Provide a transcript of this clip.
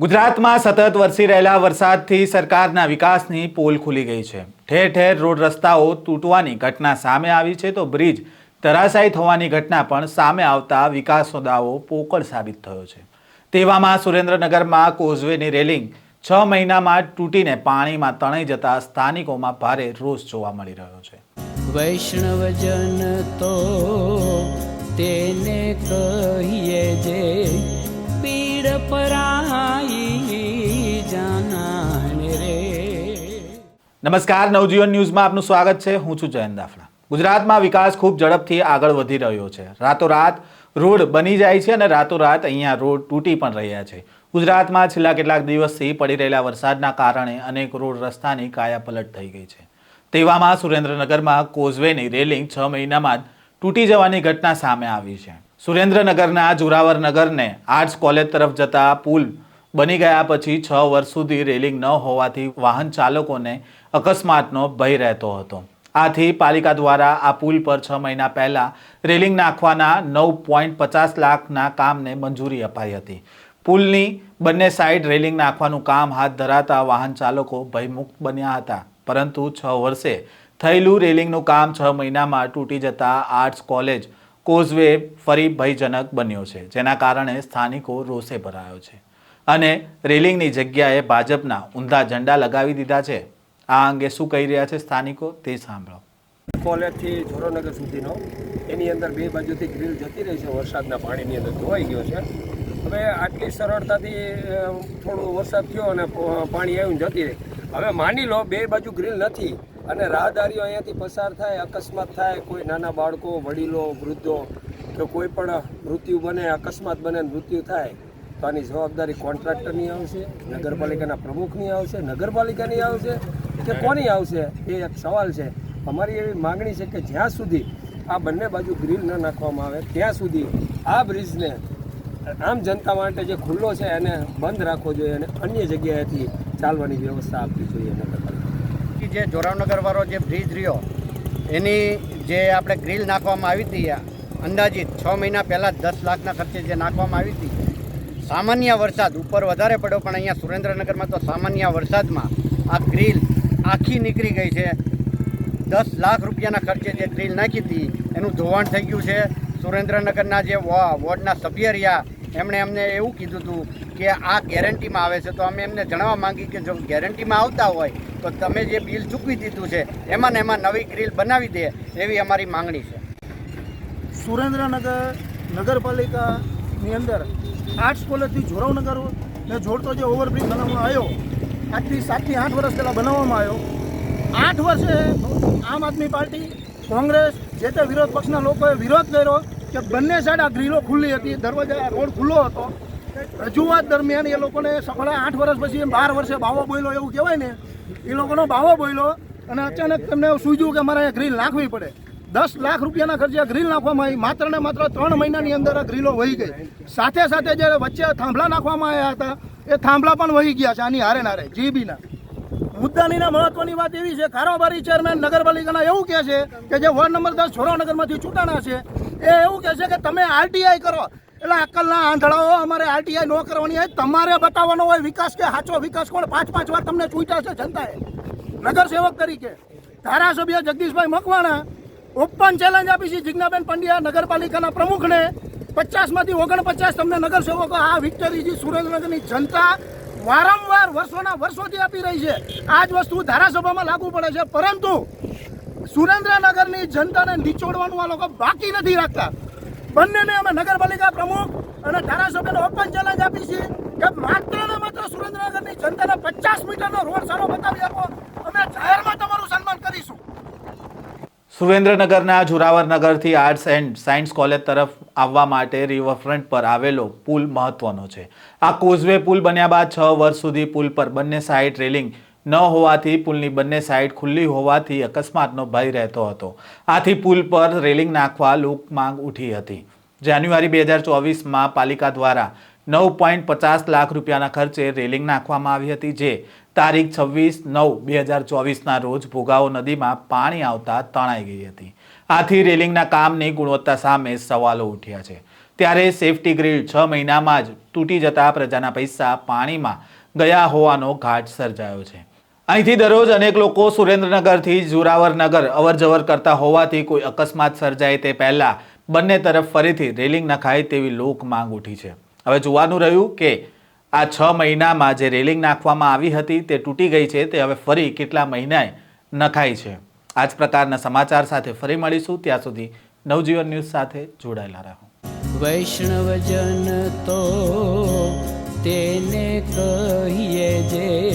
ગુજરાતમાં સતત વરસી રહેલા વરસાદથી સરકારના વિકાસની પોલ ખુલી ગઈ છે. ઠેર ઠેર રોડ રસ્તાઓ તૂટવાની ઘટના સામે આવી છે તો બ્રિજ ધરાશાયી થવાની ઘટના પણ સામે આવતા વિકાસનો દાવો પોકળ સાબિત થયો છે. તેવામાં સુરેન્દ્રનગરમાં કોઝવેની રેલિંગ છ મહિનામાં તૂટીને પાણીમાં તણાઈ જતા સ્થાનિકોમાં ભારે રોષ જોવા મળી રહ્યો છે. વૈષ્ણવજન તો તેને કહીએ જે નમસ્કાર નવજીવન ન્યૂઝમાં આપનું સ્વાગત છે. હું છું જયંત દાફડા ગુજરાતમાં વિકાસ ખૂબ ઝડપથી આગળ વધી રહ્યો છે. રાતોરાત રોડ બની જાય છે અને રાતોરાત અહીંયા રોડ તૂટી પણ રહ્યા છે. ગુજરાતમાં છેલ્લા કેટલાક દિવસથી પડી રહેલા વરસાદના કારણે અનેક રોડ રસ્તાની કાયાપલટ થઈ ગઈ છે. તેવામાં સુરેન્દ્રનગરમાં કોઝવેની રેલિંગ છ મહિનામાં જ તૂટી જવાની ઘટના સામે આવી છે. સુરેન્દ્રનગરના જોરાવરનગરને આર્ટ્સ કોલેજ તરફ જતા પુલ બની ગયા પછી છ વર્ષ સુધી રેલિંગ ન હોવાથી વાહન ચાલકોને અકસ્માતનો ભય રહેતો હતો. આથી પાલિકા દ્વારા આ પુલ પર છ મહિના પહેલા રેલિંગ નાખવાના નવ પોઈન્ટ પચાસ લાખના કામને મંજૂરી અપાઈ હતી. પુલની બંને સાઈડ રેલિંગ નાખવાનું કામ હાથ ધરાતા વાહન ચાલકો ભયમુક્ત બન્યા હતા. પરંતુ છ વર્ષે થયેલું રેલિંગનું કામ છ મહિનામાં તૂટી જતા આર્ટ્સ કોલેજ કોઝવે ફરી ભયજનક બન્યો છે, જેના કારણે સ્થાનિકો રોષે ભરાયો છે. અને રેલિંગની જગ્યાએ ભાજપના ઊંધા ઝંડા લગાવી દીધા છે. આ અંગે શું કહી રહ્યા છે સ્થાનિકો તે સાંભળો. કોલેજથી જોરોનગર સુધીનો. એની અંદર બે બાજુથી ગ્રીલ જતી રહી છે, વરસાદના પાણીની અંદર ધોવાઈ ગયો છે. હવે આટલી સરળતાથી થોડો વરસાદ થયો અને પાણી આવ્યું જતી રહી. હવે માની લો, બે બાજુ ગ્રીલ નથી. અને રાહદારીઓ અહીંયાથી પસાર થાય, અકસ્માત થાય, કોઈ નાના બાળકો, વડીલો, વૃદ્ધો કે કોઈ પણ મૃત્યુ બને, અકસ્માત બને, મૃત્યુ થાય, તો આની જવાબદારી કોન્ટ્રાક્ટરની આવશે, નગરપાલિકાના પ્રમુખની આવશે, નગરપાલિકાની આવશે કે કોની આવશે? એ એક સવાલ છે. અમારી એવી માગણી છે કે જ્યાં સુધી આ બંને બાજુ ગ્રીલ ન નાખવામાં આવે, ત્યાં સુધી આ બ્રિજને આમ જનતા માટે જે ખુલ્લો છે એને બંધ રાખવો જોઈએ અને અન્ય જગ્યાએથી ચાલવાની વ્યવસ્થા આપવી જોઈએ. નગરપાલિકા કે જે જોરાવનગરવાળો જે બ્રિજ રહ્યો, એની જે આપણે ગ્રીલ નાખવામાં આવી હતી અંદાજિત છ મહિના પહેલાં દસ લાખના ખર્ચે જે નાખવામાં આવી હતી. સામાન્ય વરસાદ ઉપર વધારે પડ્યો, પણ અહીંયા સુરેન્દ્રનગરમાં તો સામાન્ય વરસાદમાં આ ગ્રીલ આખી નીકળી ગઈ છે. દસ લાખ રૂપિયાના ખર્ચે જે ગ્રીલ નાખી હતી, એનું ધોવાણ થઈ ગયું છે. સુરેન્દ્રનગરના જે વોર્ડના સભ્ય રહ્યા એમણે અમને એવું કીધું હતું કે આ ગેરંટીમાં આવે છે, તો અમે એમને જણાવવા માંગી કે જો ગેરંટીમાં આવતા હોય, તો તમે જે બિલ ચૂકવી દીધું છે, એમાં ને એમાં નવી ગ્રીલ બનાવી દે એવી અમારી માંગણી છે. સુરેન્દ્રનગર નગરપાલિકાની અંદર આર્ટ્સ કોલેજથી જોરાવનગર ને જોડતો જે ઓવરબ્રિજ બનાવવામાં આવ્યો, આજથી સાતથી આઠ વર્ષ પહેલાં બનાવવામાં આવ્યો. આઠ વર્ષે આમ આદમી પાર્ટી, કોંગ્રેસ, જે તે વિરોધ પક્ષના લોકોએ વિરોધ કર્યો કે બંને સાઈડ આ ગ્રીલો ખુલ્લી હતી, દરવાજા રોડ ખુલ્લો હતો. રજૂઆત દરમિયાન એ લોકોને સફળા આઠ વર્ષ પછી બાર વર્ષે બાવો બોલ્યો એવું કહેવાય ને, એ લોકોનો બાવો બોલ્યો અને અચાનક તેમને સૂજ્યું કે મારે ગ્રીલ નાખવી પડે. દસ લાખ રૂપિયાના ખર્ચે ગ્રીલ નાખવામાં આવી. માત્ર ને માત્ર ત્રણ મહિનાની અંદર આ ગ્રીલો વહી ગઈ. સાથે સાથે જે વચ્ચે થાંભલા નાખવામાં આવ્યા હતા, એ થાંભલા પણ વહી ગયા છે, આની હારે નારે જીબીના. મુદ્દાની મહત્વની વાત એવી છે કારોબારી ચેરમેન નગરપાલિકાના એવું કહે છે કે જે વોર્ડ નંબર દસ છોરાનગરમાંથી ચૂંટાણા છે, એ એવું કહે છે કે તમે આરટીઆઈ કરો. એટલે અક્કલના આંધળાઓ અમારે આરટીઆઈ ન કરવાની હોય, તમારે બતાવવાનો હોય વિકાસ કે સાચો વિકાસ કોણ? પાંચ પાંચ વાર તમને ચૂંટ્યા છે જનતાએ. નગરસેવક તરીકે ધારાસભ્ય જગદીશભાઈ મકવાણા, ઓપન ચેલેન્જ આપી છે જિજ્ઞાબેન પંડ્યા નગરપાલિકાના પ્રમુખને. પચાસમાંથી ઓગણપચાસ તમને નગરસેવકો આ વિક્ટરીજી સુરેન્દ્રનગરની જનતા વારંવાર વર્ષોના વર્ષોથી આપી રહી છે. આ જ વસ્તુ ધારાસભામાં લાગુ પડે છે. પરંતુ સુરેન્દ્રનગરની જનતાને નિચોડવાનું આ લોકો બાકી નથી રાખતા. બંનેને અમે નગરપાલિકા પ્રમુખ અને ધારાસભ્યને ઓપન ચેલેન્જ આપી છીએ કે માત્ર ને માત્ર સુરેન્દ્રનગરની જનતાને પચાસ મીટરનો રોડ સારો બતાવી આપો અમે જાહેરમાં તમારું સન્માન કરીશું સુરેન્દ્રનગરના જોરાવરનગરથી આર્ટ્સ એન્ડ સાયન્સ કોલેજ તરફ આવવા માટે રિવરફ્રન્ટ પર આવેલો પુલ મહત્વનો છે. આ કોઝવે પુલ બન્યા બાદ છ વર્ષ સુધી પુલ પર બંને સાઈડ રેલિંગ ન હોવાથી પુલની બંને સાઈડ ખુલ્લી હોવાથી અકસ્માતનો ભય રહેતો હતો. આથી પુલ પર રેલિંગ નાખવા લોક માંગ ઉઠી હતી. જાન્યુઆરી બે હજાર ચોવીસમાં પાલિકા દ્વારા નવ પોઈન્ટ પચાસ લાખ રૂપિયાના ખર્ચે રેલિંગ નાખવામાં આવી હતી, જે તારીખ છવ્વીસ નવ બે હજાર ચોવીસના રોજ ભોગાવો નદીમાં પાણી આવતા તણાઈ ગઈ હતી. આથી રેલિંગના કામની ગુણવત્તા સામે સવાલો ઉઠ્યા છે. ત્યારે સેફટી ગ્રીડ છ મહિનામાં જ તૂટી જતા પ્રજાના પૈસા પાણીમાં ગયા હોવાનો ઘાટ સર્જાયો છે. અહીંથી દરરોજ અનેક લોકો સુરેન્દ્રનગરથી જોરાવરનગર અવરજવર કરતા હોવાથી કોઈ અકસ્માત સર્જાય તે પહેલાં બંને તરફ ફરીથી રેલિંગ નખાય તેવી લોક માંગ ઉઠી છે. હવે જોવાનું રહ્યું કે આ છ મહિનામાં જે રેલિંગ નાખવામાં આવી હતી તે તૂટી ગઈ છે, તે હવે ફરી કેટલા મહિનાએ નખાય છે. આ જ પ્રકારના સમાચાર સાથે ફરી મળીશું. ત્યાં સુધી નવજીવન ન્યૂઝ સાથે જોડાયેલા રહો. વૈષ્ણવજન તો તેને કહીએ જે